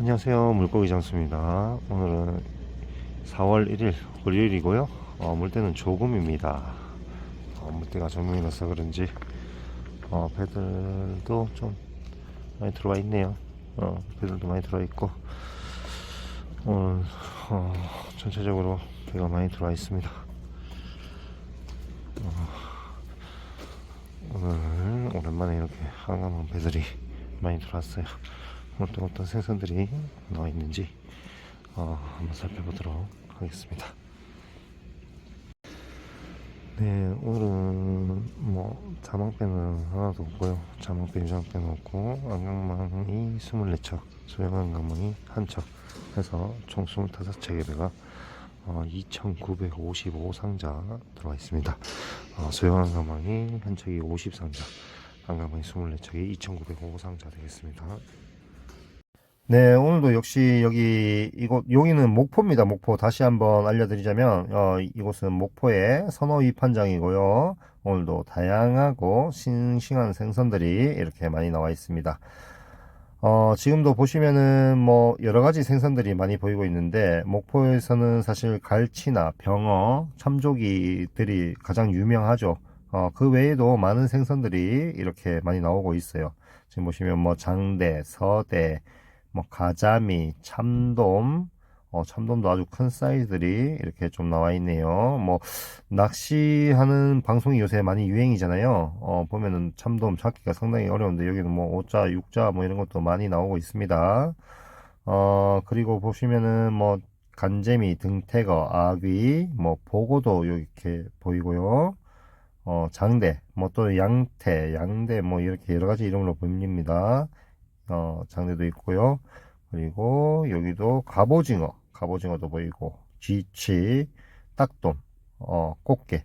안녕하세요. 물고기 장수입니다. 오늘은 4월 1일 월요일이고요. 어, 물때는 조금입니다. 어, 물때가 정명이라서 그런지 어, 배들도 좀 많이 들어와 있네요. 어, 배들도 많이 들어와 있고 오늘 어, 전체적으로 배가 많이 들어와 있습니다. 어, 오늘 오랜만에 이렇게 한가한 배들이 많이 들어왔어요 오늘 또 어떤 생선들이 나와 있는지 어, 한번 살펴보도록 하겠습니다. 네, 오늘은 뭐 자망배는 하나도 없고요. 자망배, 유장배는 없고 안강망이 24척, 소형 안강망이 한척 해서 총 25척의 배가 어, 2,955상자 들어와 있습니다. 어, 소형 안강망이 한 척이 50상자, 안강망이 24척이 2,905상자 되겠습니다. 네, 오늘도 역시 여기 이곳 여기는 목포입니다. 목포 다시 한번 알려드리자면 어, 이곳은 목포의 선어 위판장이고요. 오늘도 다양하고 싱싱한 생선들이 이렇게 많이 나와 있습니다. 어, 지금도 보시면은 뭐 여러 가지 생선들이 많이 보이고 있는데 목포에서는 사실 갈치나 병어, 참조기들이 가장 유명하죠. 어, 그 외에도 많은 생선들이 이렇게 많이 나오고 있어요. 지금 보시면 뭐 장대, 서대, 뭐 가자미, 참돔, 어, 참돔도 아주 큰 사이즈들이 이렇게 좀 나와 있네요. 뭐 낚시하는 방송이 요새 많이 유행이잖아요. 어, 보면은 참돔 찾기가 상당히 어려운데 여기는 뭐 5자, 6자 뭐 이런 것도 많이 나오고 있습니다. 어, 그리고 보시면은 뭐 간재미, 등태거, 아귀, 뭐 보고도 이렇게 보이고요. 어, 장대, 뭐 또 양태, 양대 뭐 이렇게 여러 가지 이름으로 보입니다. 어, 장대도 있고요. 그리고 여기도 갑오징어, 갑오징어도 보이고, 쥐치, 딱돔, 어, 꽃게,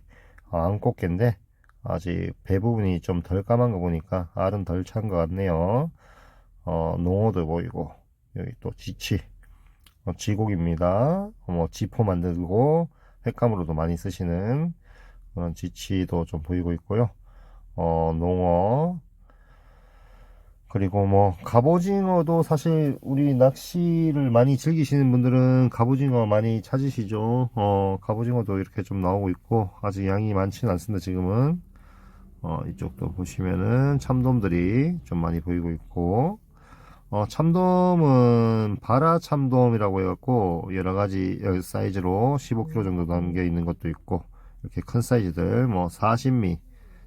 아, 암꽃게인데, 아직 배 부분이 좀 덜 까만 거 보니까 알은 덜 찬 것 같네요. 어, 농어도 보이고, 여기 또 쥐치, 어, 쥐고기입니다. 뭐, 지포 만들고, 횟감으로도 많이 쓰시는 그런 쥐치도 좀 보이고 있고요. 어, 농어, 그리고 뭐 갑오징어도 사실 우리 낚시를 많이 즐기시는 분들은 갑오징어 많이 찾으시죠. 어, 갑오징어도 이렇게 좀 나오고 있고 아직 양이 많지는 않습니다. 지금은 어, 이쪽도 보시면은 참돔들이 좀 많이 보이고 있고 어, 참돔은 바라 참돔이라고 해갖고 여러 가지 사이즈로 15kg 정도 담겨 있는 것도 있고 이렇게 큰 사이즈들 뭐 40미,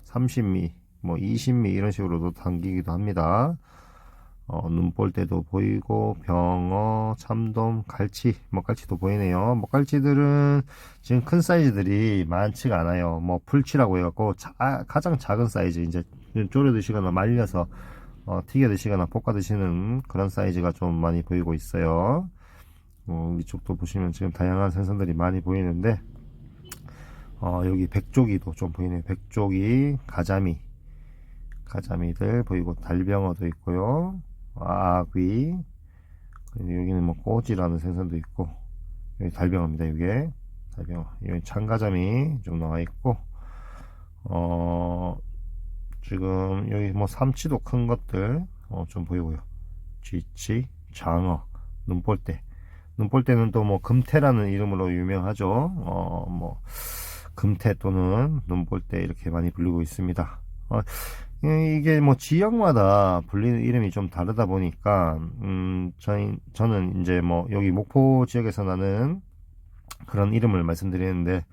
30미 뭐 20미 이런 식으로도 당기기도 합니다. 어, 눈볼 때도 보이고 병어, 참돔, 갈치, 먹갈치도 보이네요. 먹갈치들은 지금 큰 사이즈들이 많지가 않아요. 뭐 풀치라고 해갖고 자, 가장 작은 사이즈 이제 졸여 드시거나 말려서 어, 튀겨 드시거나 볶아 드시는 그런 사이즈가 좀 많이 보이고 있어요. 어, 이쪽도 보시면 지금 다양한 생선들이 많이 보이는데 어, 여기 백조기도 좀 보이네요. 백조기, 가자미, 가자미들 보이고 달병어도 있고요. 아귀 그리고 여기는 뭐 꼬지라는 생선도 있고 여기 달병어입니다. 이게 달병어 여기 참가자미 좀 나와 있고 어 지금 여기 뭐 삼치도 큰 것들 어, 좀 보이고요. 쥐치, 장어, 눈볼대 눈볼대는 또 뭐 금태라는 이름으로 유명하죠. 어 뭐 금태 또는 눈볼대 이렇게 많이 불리고 있습니다. 어, 이게 뭐 지역마다 불리는 이름이 좀 다르다 보니까 음 저희 저는 이제 뭐 여기 목포 지역에서 나는 그런 이름을 말씀드리는데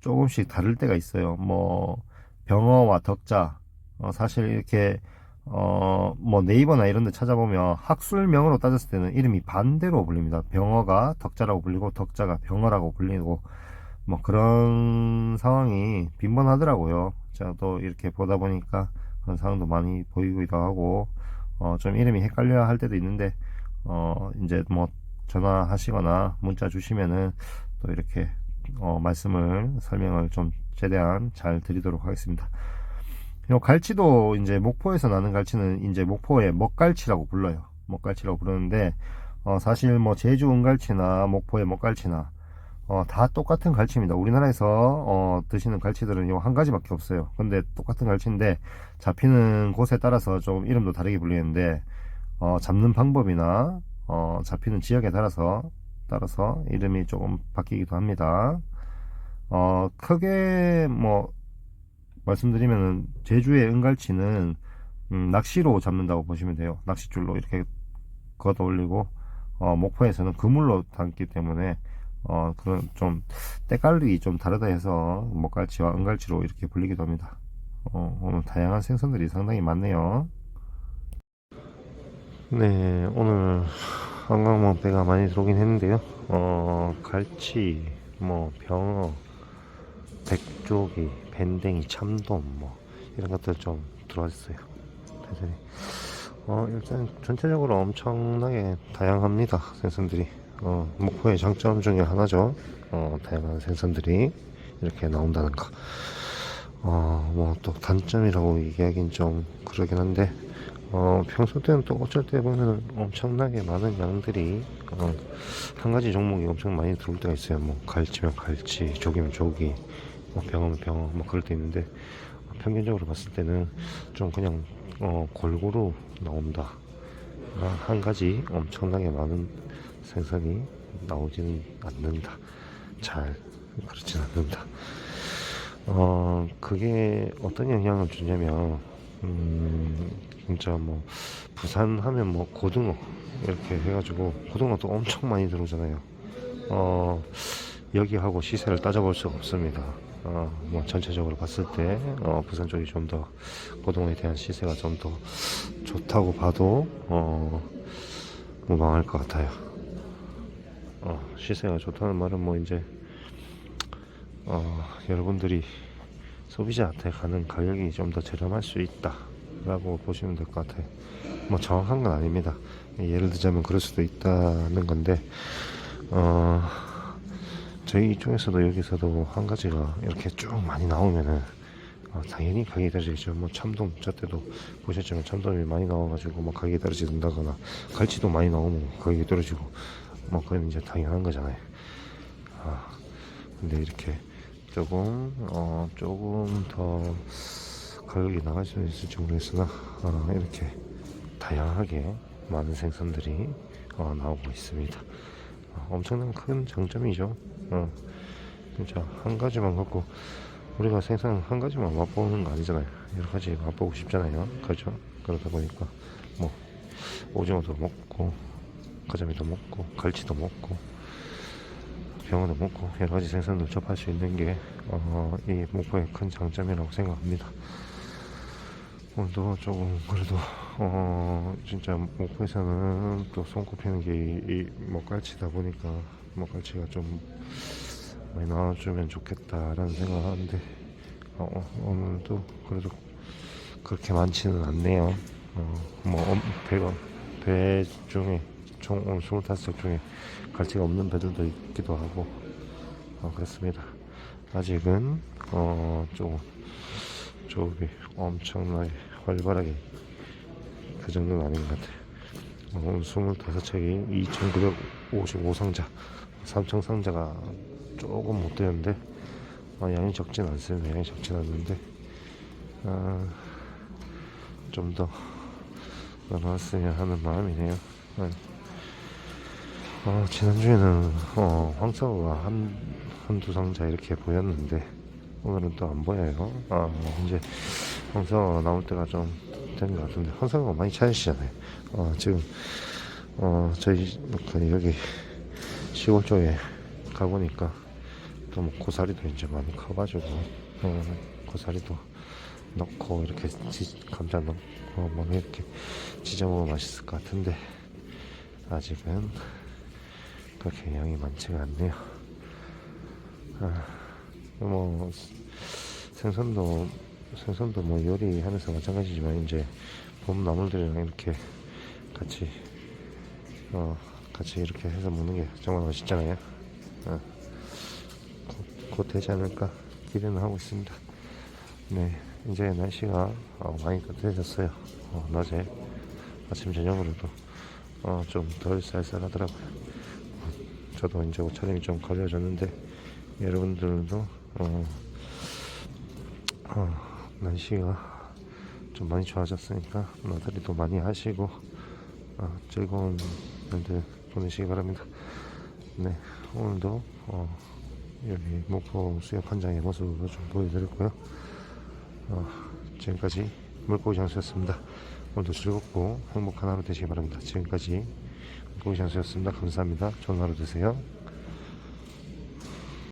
조금씩 다를 때가 있어요. 뭐 병어와 덕자 어 사실 이렇게 어 뭐 네이버나 이런 데 찾아보면 학술명으로 따졌을 때는 이름이 반대로 불립니다. 병어가 덕자라고 불리고 덕자가 병어라고 불리고 뭐 그런 상황이 빈번하더라고요. 제가 또 이렇게 보다 보니까 그런 상황도 많이 보이기도 하고 어, 좀 이름이 헷갈려 할 때도 있는데 어, 이제 뭐 전화하시거나 문자 주시면은 또 이렇게 어, 말씀을 설명을 좀 최대한 잘 드리도록 하겠습니다. 요 갈치도 이제 목포에서 나는 갈치는 이제 목포의 먹갈치라고 불러요. 먹갈치라고 부르는데 어, 사실 뭐 제주 은갈치나 목포의 먹갈치나 어, 다 똑같은 갈치입니다. 우리나라에서 어, 드시는 갈치들은 요 한 가지밖에 없어요. 근데 똑같은 갈치인데 잡히는 곳에 따라서 좀 이름도 다르게 불리는데 어, 잡는 방법이나 어, 잡히는 지역에 따라서 따라서 이름이 조금 바뀌기도 합니다. 어, 크게 뭐 말씀드리면은 제주의 은갈치는 음, 낚시로 잡는다고 보시면 돼요. 낚싯줄로 이렇게 걷어 올리고 어, 목포에서는 그물로 담기 때문에 어, 그런 좀 때깔이 좀 다르다 해서 목갈치와 은갈치로 이렇게 불리기도 합니다. 어, 오늘 다양한 생선들이 상당히 많네요. 네, 오늘 한강만 배가 많이 들어오긴 했는데요. 어, 갈치, 뭐 병어, 백조기, 밴댕이, 참돔, 뭐 이런 것들 좀 들어왔어요. 대단히. 어, 일단 전체적으로 엄청나게 다양합니다. 생선들이. 어, 목포의 장점 중에 하나죠. 어, 다양한 생선들이 이렇게 나온다는 거. 어, 뭐 또 단점이라고 얘기하긴 좀 그러긴 한데, 어, 평소 때는 또 어쩔 때 보면 엄청나게 많은 양들이, 어, 한 가지 종목이 엄청 많이 들어올 때가 있어요. 뭐, 갈치면 갈치, 조기면 조기, 뭐, 병어면 병어, 뭐, 그럴 때 있는데, 어, 평균적으로 봤을 때는 좀 그냥, 어, 골고루 나온다. 아, 한 가지 엄청나게 많은 생선이 나오지는 않는다. 잘, 그렇진 않는다. 어, 그게 어떤 영향을 주냐면, 음, 진짜 뭐, 부산 하면 뭐, 고등어, 이렇게 해가지고, 고등어도 엄청 많이 들어오잖아요. 어, 여기하고 시세를 따져볼 수가 없습니다. 어, 뭐, 전체적으로 봤을 때, 어, 부산 쪽이 좀 더, 고등어에 대한 시세가 좀 더 좋다고 봐도, 어, 무방할 것 같아요. 어, 시세가 좋다는 말은 뭐, 이제, 어, 여러분들이 소비자한테 가는 가격이 좀 더 저렴할 수 있다 라고 보시면 될 것 같아요. 뭐 정확한 건 아닙니다. 예를 들자면 그럴 수도 있다는 건데 어, 저희 이쪽에서도 여기서도 한 가지가 이렇게 쭉 많이 나오면은 어, 당연히 가격이 떨어지겠죠. 뭐 참돔 저 때도 보셨지만 참돔이 많이 나와가지고 뭐 가격이 떨어진다거나 갈치도 많이 나오면 가격이 떨어지고 뭐 그건 이제 당연한 거잖아요 아, 근데 이렇게 조금 어 조금 더 가격이 나갈 수 있을지 모르겠으나 어, 이렇게 다양하게 많은 생선들이 어, 나오고 있습니다. 어, 엄청난 큰 장점이죠. 어, 진짜 한 가지만 갖고 우리가 생선 한 가지만 맛보는 거 아니잖아요. 여러 가지 맛보고 싶잖아요. 그렇죠? 그러다 보니까 뭐 오징어도 먹고 가자미도 먹고 갈치도 먹고 병원도 먹고 여러 가지 생선을 접할 수 있는 게, 어, 이 목포의 큰 장점이라고 생각합니다. 오늘도 조금, 그래도, 어, 진짜 목포에서는 또 손꼽히는 게이 먹갈치다 보니까 먹갈치가 좀 많이 나와주면 좋겠다라는 생각을 하는데, 어, 오늘도 그래도 그렇게 많지는 않네요. 어, 뭐, 엄- 배가, 배 중에, 총 오늘 25척 중에 갈치가 없는 배들도 있기도 하고 어, 그렇습니다. 아직은 어, 조금 조업이 엄청나게 활발하게 그 정도는 아닌 것 같아요. 어, 오늘 25척이 2,955상자 3천 상자가 조금 못 되는데 어, 양이 적진 않습니다. 양이 적진 않는데 어, 좀더 나왔으면 하는 마음이네요. 네. 어, 지난주에는 어, 황사가 한, 한두 상자 이렇게 보였는데 오늘은 또 안 보여요. 아, 이제 황사가 나올 때가 좀 된 것 같은데 황사가 많이 찾으시잖아요. 어, 지금 어, 저희 그 여기 시골 쪽에 가보니까 또 뭐 고사리도 이제 많이 커가지고 어, 고사리도 넣고 이렇게 지, 감자 넣고 뭐 이렇게 찢어 먹으면 맛있을 것 같은데 아직은 그렇게 양이 많지가 않네요. 아, 뭐 생선도 생선도 뭐 요리하면서 마찬가지지만 이제 봄 나물들이랑 이렇게 같이 어 같이 이렇게 해서 먹는 게 정말 맛있잖아요. 어, 곧, 곧 되지 않을까 기대는 하고 있습니다. 네, 이제 날씨가 어, 많이 따뜻해졌어요. 어, 낮에 아침 저녁으로도 어, 좀 덜 쌀쌀하더라고요. 저도 이제 옷차림이 좀 가려졌는데 여러분들도 어, 어, 날씨가 좀 많이 좋아졌으니까 나들이도 많이 하시고 어, 즐거운 들 보내시기 바랍니다. 네, 오늘도 어, 여기 목포 수협 현장의 모습을 좀 보여드렸고요. 어, 지금까지 물고기 장수였습니다. 오늘도 즐겁고 행복한 하루 되시기 바랍니다. 지금까지 물고기 장수였습니다. 감사합니다. 좋은 하루 되세요.